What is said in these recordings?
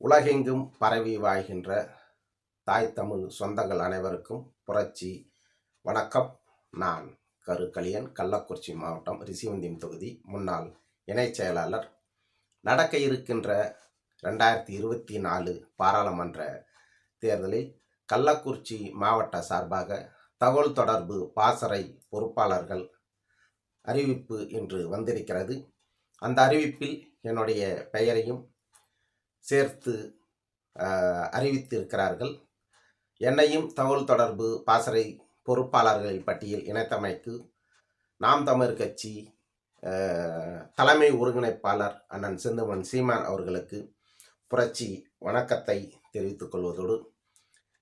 உலகெங்கும் பரவி வாழ்கின்ற தாய் தமிழ் சொந்தங்கள் அனைவருக்கும் புரட்சி. வணக்கம். நான் கருக்கலியன் கள்ளக்குறிச்சி மாவட்டம் ரிசிவந்தியம் தொகுதி முன்னாள் இணைச் செயலாளர். நடக்க இருக்கின்ற ரெண்டாயிரத்தி இருபத்தி நாலு பாராளுமன்ற தேர்தலில் கள்ளக்குறிச்சி மாவட்ட சார்பாக தகவல் தொடர்பு பாசறை பொறுப்பாளர்கள் அறிவிப்பு இன்று வந்திருக்கிறது. அந்த அறிவிப்பில் என்னுடைய பெயரையும் சேர்த்து அறிவித்திருக்கிறார்கள். என்னையும் தகவல் தொடர்பு பாசறை பொறுப்பாளர்களின் பட்டியல் இணைத்தமைக்கு நாம் தமிழர் கட்சி தலைமை ஒருங்கிணைப்பாளர் அண்ணன் செந்தமன் சீமான் அவர்களுக்கு புரட்சி வணக்கத்தை தெரிவித்துக் கொள்வதோடு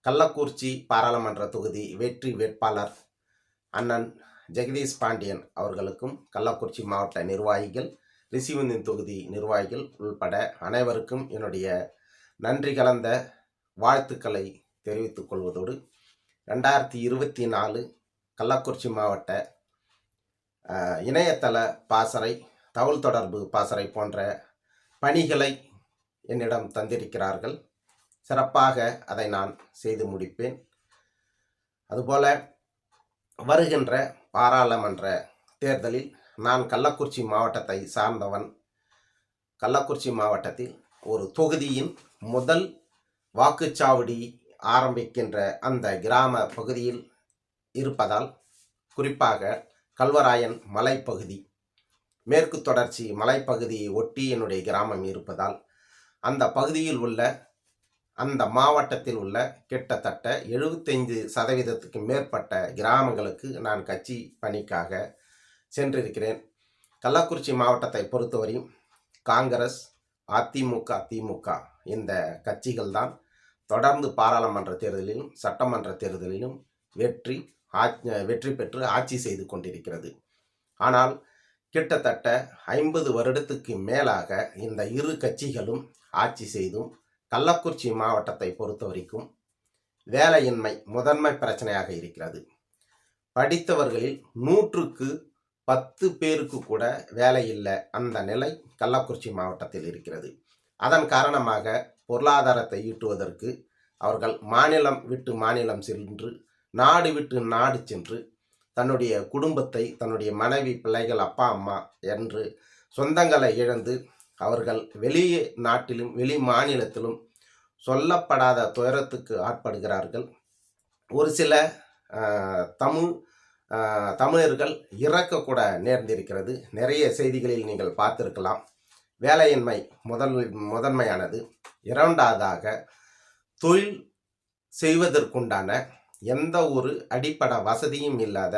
கள்ளக்குறிச்சி பாராளுமன்ற தொகுதி வெற்றி வேட்பாளர் அண்ணன் ஜெகதீஷ் பாண்டியன் அவர்களுக்கும் கள்ளக்குறிச்சி மாவட்ட நிர்வாகிகள் ரிசிவந்தின் தொகுதி நிர்வாகிகள் உள்பட அனைவருக்கும் என்னுடைய நன்றி கலந்த வாழ்த்துக்களை தெரிவித்துக் கொள்வதோடு ரெண்டாயிரத்தி இருபத்தி நாலு கள்ளக்குறிச்சி மாவட்ட இணையதள பாசறை தகவல் தொடர்பு பாசறை போன்ற பணிகளை என்னிடம் தந்திருக்கிறார்கள். சிறப்பாக அதை நான் செய்து முடிப்பேன். அதுபோல வருகின்ற பாராளுமன்ற தேர்தலில் நான் கள்ளக்குறிச்சி மாவட்டத்தை சார்ந்தவன். கள்ளக்குறிச்சி மாவட்டத்தில் ஒரு தொகுதியின் முதல் வாக்குச்சாவடி ஆரம்பிக்கின்ற அந்த கிராம பகுதியில் இருப்பதால் குறிப்பாக கல்வராயன் மலைப்பகுதி மேற்கு தொடர்ச்சி மலைப்பகுதியை ஒட்டி என்னுடைய கிராமம் இருப்பதால் அந்த பகுதியில் உள்ள அந்த மாவட்டத்தில் உள்ள கிட்டத்தட்ட எழுபத்தைந்து சதவீதத்துக்கு மேற்பட்ட கிராமங்களுக்கு நான் கட்சி பணிக்காக சென்றிருக்கிறேன். கள்ளக்குறிச்சி மாவட்டத்தை பொறுத்தவரையும் காங்கிரஸ் அதிமுக திமுக இந்த கட்சிகள் தான் தொடர்ந்து பாராளுமன்ற தேர்தலிலும் சட்டமன்ற தேர்தலிலும் வெற்றி ஆட்சி வெற்றி பெற்று ஆட்சி செய்து கொண்டிருக்கிறது. ஆனால் கிட்டத்தட்ட ஐம்பது வருடத்துக்கு மேலாக இந்த இரு கட்சிகளும் ஆட்சி செய்தும் கள்ளக்குறிச்சி மாவட்டத்தை பொறுத்த வரைக்கும் வேலையின்மை முதன்மை பிரச்சனையாக இருக்கிறது. படித்தவர்களில் நூற்றுக்கு பத்து பேருக்கு கூட வேலை இல்லை. அந்த நிலை கள்ளக்குறிச்சி மாவட்டத்தில் இருக்கிறது. அதன் காரணமாக பொருளாதாரத்தை ஈட்டுவதற்கு அவர்கள் மாநிலம் விட்டு மாநிலம் சென்று நாடு விட்டு நாடு சென்று தன்னுடைய குடும்பத்தை தன்னுடைய மனைவி பிள்ளைகள் அப்பா அம்மா என்று சொந்தங்களை இழந்து அவர்கள் வெளியே நாட்டிலும் வெளி மாநிலத்திலும் சொல்லப்படாத துயரத்துக்கு ஆட்படுகிறார்கள். ஒரு சில தமிழ் தமிழர்கள் இறக்கக்கூட நேர்ந்திருக்கிறது. நிறைய செய்திகளில் நீங்கள் பார்த்திருக்கலாம். வேலையின்மை முதல் முதன்மையானது இரண்டாவதாக தொழில் செய்வதற்குண்டான எந்த ஒரு அடிப்படை வசதியும் இல்லாத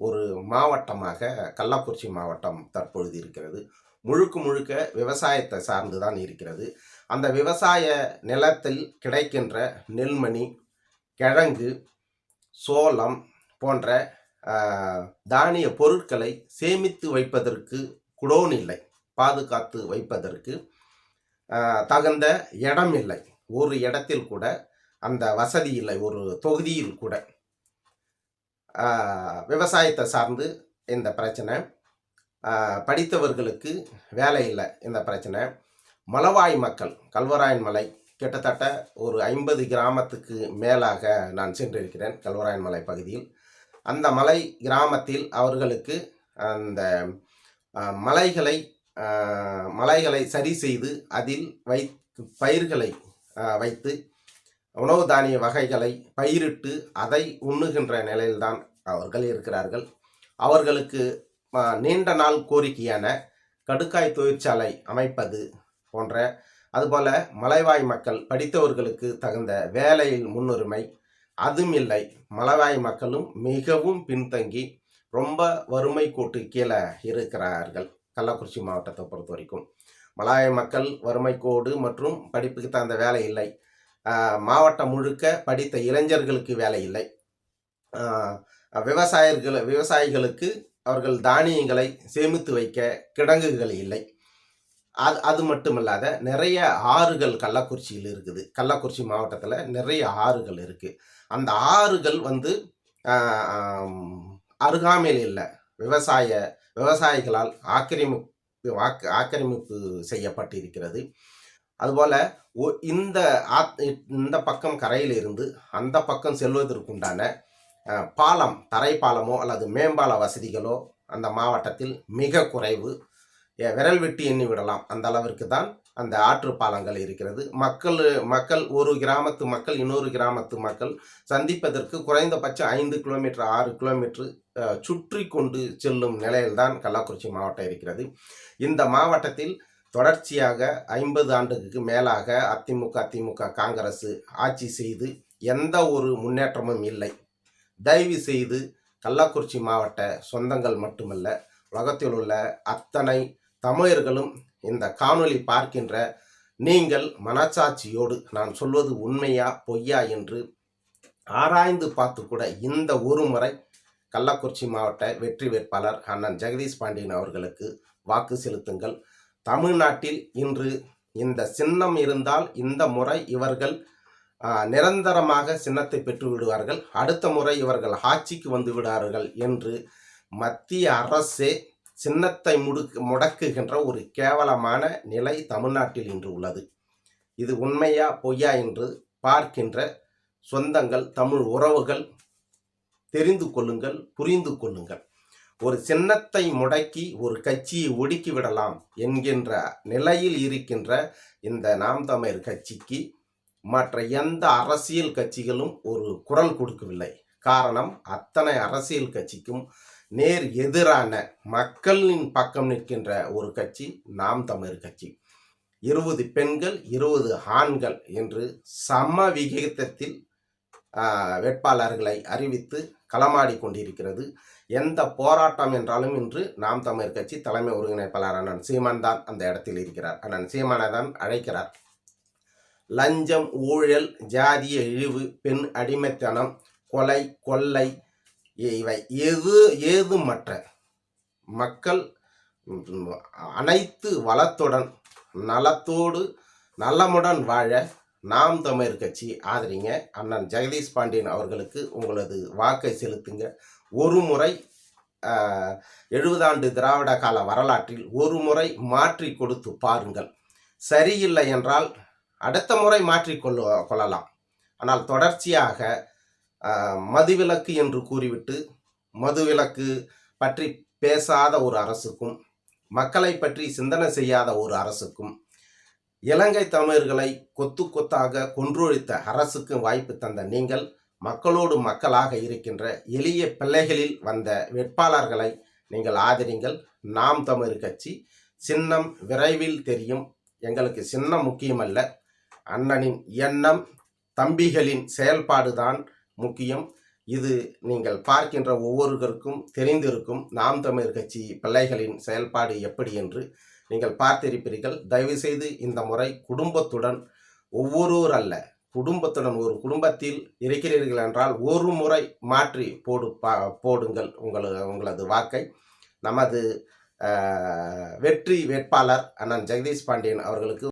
ஒரு மாவட்டமாக கள்ளக்குறிச்சி மாவட்டம் தற்பொழுது இருக்கிறது. முழுக்க முழுக்க விவசாயத்தை சார்ந்து தான் இருக்கிறது. அந்த விவசாய நிலத்தில் கிடைக்கின்ற நெல்மணி கிழங்கு சோளம் போன்ற தானிய பொருட்களை சேமித்து வைப்பதற்கு குடோன் இல்லை பாதுகாத்து வைப்பதற்கு தகுந்த இடம் இல்லை. ஒரு இடத்தில் கூட அந்த வசதி இல்லை ஒரு தொகுதியில் கூட. விவசாயத்தை சார்ந்து இந்த பிரச்சனை. படித்தவர்களுக்கு வேலை இல்லை இந்த பிரச்சனை. மலவாய் மக்கள் கல்வராயன் மலை கிட்டத்தட்ட ஒரு ஐம்பது கிராமத்துக்கு மேலாக நான் சென்றிருக்கிறேன் கல்வராயன் மலை பகுதியில். அந்த மலை கிராமத்தில் அவர்களுக்கு அந்த மலைகளை மலைகளை சரி செய்து அதில் வை பயிர்களை வைத்து உணவு தானிய வகைகளை பயிரிட்டு அதை உண்ணுகின்ற நிலையில்தான் அவர்கள் இருக்கிறார்கள். அவர்களுக்கு நீண்ட நாள் கோரிக்கையான கடுக்காய் தொழிற்சாலை அமைப்பது போன்ற அதுபோல மலைவாய் மக்கள் படித்தவர்களுக்கு தகுந்த வேலையில் முன்னுரிமை அதுவும் இல்லை மலவாய் மக்களும் மிகவும் பின்தங்கி ரொம்ப வறுமை கோட்டு கீழே இருக்கிறார்கள். கள்ளக்குறிச்சி மாவட்டத்தை பொறுத்த வரைக்கும். மலாய மக்கள் வறுமை கோடு மற்றும் படிப்புக்கு தகுந்த வேலை இல்லை. மாவட்டம் முழுக்க படித்த இளைஞர்களுக்கு வேலை இல்லை. ஆஹ் விவசாயர்கள் விவசாயிகளுக்கு அவர்கள் தானியங்களை சேமித்து வைக்க கிடங்குகள் இல்லை. அது அது மட்டுமல்லாத நிறைய ஆறுகள் கள்ளக்குறிச்சியில் இருக்குது. கள்ளக்குறிச்சி மாவட்டத்தில் நிறைய ஆறுகள் இருக்குது அந்த ஆறுகள் வந்து அருகாமையில் இல்லை. விவசாய விவசாயிகளால் ஆக்கிரமிப்பு ஆக்க- ஆக்கிரமிப்பு செய்யப்பட்டிருக்கிறது. அதுபோல் இந்த ஆத் இந்த பக்கம் கரையில் இருந்து அந்த பக்கம் செல்வதற்குண்டான பாலம் தரை பாலமோ அல்லது மேம்பால வசதிகளோ அந்த மாவட்டத்தில் மிக குறைவு. விரல் விட்டு எண்ணி விடலாம். அந்த அளவிற்கு தான் அந்த ஆற்று பாலங்கள் இருக்கிறது. மக்கள் மக்கள் ஒரு கிராமத்து மக்கள் இன்னொரு கிராமத்து மக்கள் சந்திப்பதற்கு குறைந்தபட்சம் ஐந்து கிலோமீட்டர் ஆறு கிலோமீட்டர் சுற்றி கொண்டு செல்லும் நிலையில்தான் கள்ளக்குறிச்சி மாவட்டம் இருக்கிறது. இந்த மாவட்டத்தில் தொடர்ச்சியாக ஐம்பது ஆண்டுக்கு மேலாக அதிமுக அதிமுக காங்கிரஸ் ஆட்சி செய்து எந்த ஒரு முன்னேற்றமும் இல்லை. தயவு செய்து கள்ளக்குறிச்சி மாவட்ட சொந்தங்கள் மட்டுமல்ல உலகத்தில் உள்ள அத்தனை தமிழர்களும் இந்த காணொளி பார்க்கின்ற நீங்கள் மனச்சாட்சியோடு நான் சொல்வது உண்மையா பொய்யா என்று ஆராய்ந்து பார்த்து கூட இந்த ஒரு முறை கள்ளக்குறிச்சி மாவட்ட வெற்றி வேட்பாளர் அண்ணன் ஜெகதீஷ் பாண்டியன் அவர்களுக்கு வாக்கு செலுத்துங்கள். தமிழ்நாட்டில் இன்று இந்த சின்னம் இருந்தால் இந்த முறை இவர்கள் நிரந்தரமாக சின்னத்தை பெற்று விடுவார்கள். அடுத்த முறை இவர்கள் ஆட்சிக்கு வந்து விடுவார்கள் என்று மத்திய அரசே சின்னத்தை முடுக்கு முடக்குகின்ற ஒரு கேவலமான நிலை தமிழ்நாட்டில் இன்று உள்ளது. இது உண்மையா பொய்யா என்று பார்க்கின்ற சொந்தங்கள் தமிழ் உறவுகள் தெரிந்து கொள்ளுங்கள் புரிந்து கொள்ளுங்கள். ஒரு சின்னத்தை முடக்கி ஒரு கட்சியை ஒடுக்கி விடலாம் என்கின்ற நிலையில் இருக்கின்ற இந்த நாம் தமிழர் கட்சிக்கு மற்ற எந்த அரசியல் கட்சிகளும் ஒரு குரல் கொடுக்கவில்லை. காரணம் அத்தனை அரசியல் கட்சிக்கும் நேர் எதிரான மக்களின் பக்கம் நிற்கின்ற ஒரு கட்சி நாம் தமிழர் கட்சி. இருபது பெண்கள் இருபது ஆண்கள் என்று சம விகிதத்தில் வேட்பாளர்களை அறிவித்து களமாடி கொண்டிருக்கிறது. எந்த போராட்டம் என்றாலும் இன்று நாம் தமிழர் கட்சி தலைமை ஒருங்கிணைப்பாளர் அண்ணன் சீமான் தான் அந்த இடத்தில் இருக்கிறார். அண்ணன் சீமானை தான் அழைக்கிறார். லஞ்சம் ஊழல் ஜாதிய இழிவு பெண் அடிமைத்தனம் கொலை கொள்ளை இவை எது ஏதுமற்ற மக்கள் அனைத்து வளத்துடன் நலத்தோடு நலமுடன் வாழ நாம் தமிழ் கட்சி ஆதரிங்க. அண்ணன் ஜெகதீஷ் பாண்டியன் அவர்களுக்கு உங்களது வாக்கை செலுத்துங்க. ஒரு முறை எழுபதாண்டு திராவிட கால வரலாற்றில் ஒரு முறை மாற்றி கொடுத்து பாருங்கள். சரியில்லை என்றால் அடுத்த முறை மாற்றி கொள்ள கொள்ளலாம். ஆனால் தொடர்ச்சியாக மதுவிலக்கு என்று கூறிவிட்டு மதுவிலக்கு பற்றி பேசாத ஒரு அரசுக்கும் மக்களை பற்றி சிந்தனை செய்யாத ஒரு அரசுக்கும் இலங்கை தமிழர்களை கொத்து கொத்தாக கொன்றொழித்த அரசுக்கு வாய்ப்பு தந்த நீங்கள் மக்களோடு மக்களாக இருக்கின்ற எளிய பிள்ளைகளில் வந்த வேட்பாளர்களை நீங்கள் ஆதரிங்கள். நாம் தமிழ் கட்சி சின்னம் விரைவில் தெரியும். எங்களுக்கு சின்னம் முக்கியமல்ல. அண்ணனின் எண்ணம் தம்பிகளின் செயல்பாடுதான். முக்கியம். இது நீங்கள் பார்க்கின்ற ஒவ்வொருவருக்கும் தெரிந்திருக்கும் நாம் தமிழ் கட்சி பிள்ளைகளின் செயல்பாடு எப்படி என்று நீங்கள் பார்த்திருப்பீர்கள். தயவுசெய்து இந்த முறை குடும்பத்துடன் ஒவ்வொருவர் அல்ல குடும்பத்துடன் ஒரு குடும்பத்தில் இருக்கிறீர்கள் என்றால் ஒரு முறை மாற்றி போடு பா போடுங்கள் உங்களது உங்களது வாக்கை. நமது வெற்றி வேட்பாளர் அண்ணன் ஜெகதீஷ் பாண்டியன் அவர்களுக்கு